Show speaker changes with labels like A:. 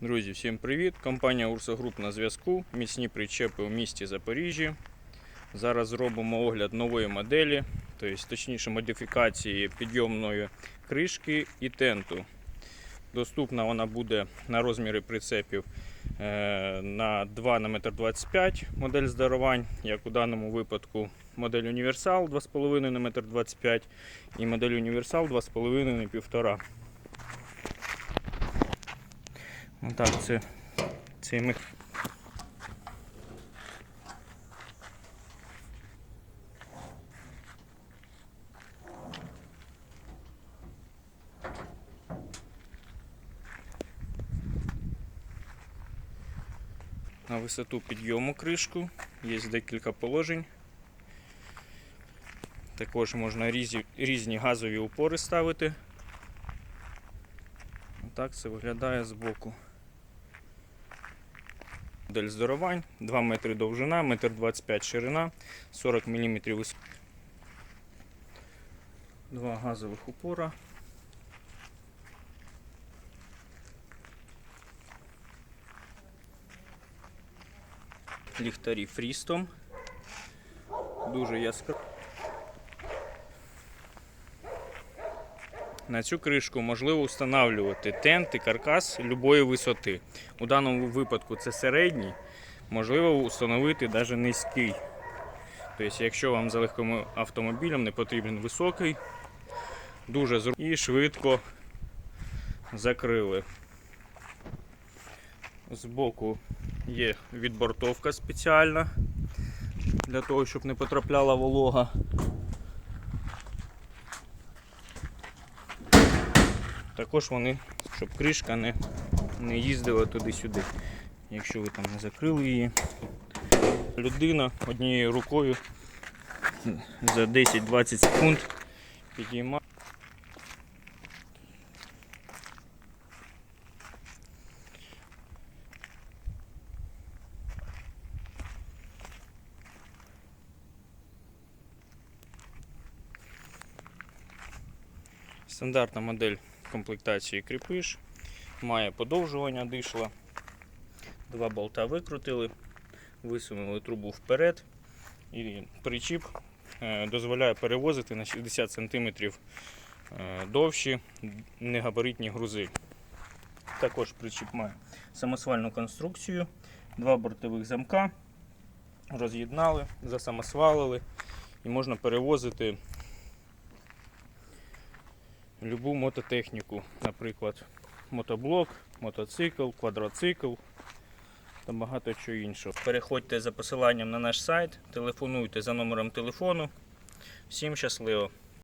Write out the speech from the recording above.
A: Друзі, всім привіт! Компанія Урса Груп на зв'язку. Міцні причепи у місті Запоріжжі. Зараз зробимо огляд нової моделі, тобто, точніше модифікації підйомної кришки і тенту. Доступна вона буде на розміри прицепів е, на 2 на 1,25 м модель здарувань, як у даному випадку модель Універсал 2,5 на 1,25 м і модель Універсал 2,5 на 1,5 м. Отак, це цей мех. На висоту підйому кришку є декілька положень. Також можна різні, різні газові упори ставити. Так це виглядає збоку. Модель здоровань, 2 метри довжина, 1,25 м ширина, 40 мм висота. Два газових упора. Ліхтарі фрістом. Дуже яскраво. На цю кришку можливо встановлювати тент і каркас любої висоти. У даному випадку це середній, можливо встановити навіть низький. Тобто, якщо вам за легким автомобілем не потрібен високий, дуже зручно і швидко закрили. Збоку є відбортовка спеціальна для того, щоб не потрапляла волога. Також вони, щоб кришка не, не їздила туди-сюди. Якщо ви там не закрили її, людина однією рукою за 10-20 секунд підіймає. Стандартна модель комплектації кріпиш, має подовжування дишла. Два болта викрутили, висунули трубу вперед і причіп е, дозволяє перевозити на 60 см довші негабаритні грузи. Також причіп має самосвальну конструкцію, два бортових замка, роз'єднали, засамосвалили і можна перевозити любу мототехніку, наприклад, мотоблок, мотоцикл, квадроцикл та багато чого іншого. Переходьте за посиланням на наш сайт, телефонуйте за номером телефону. Всім щасливо!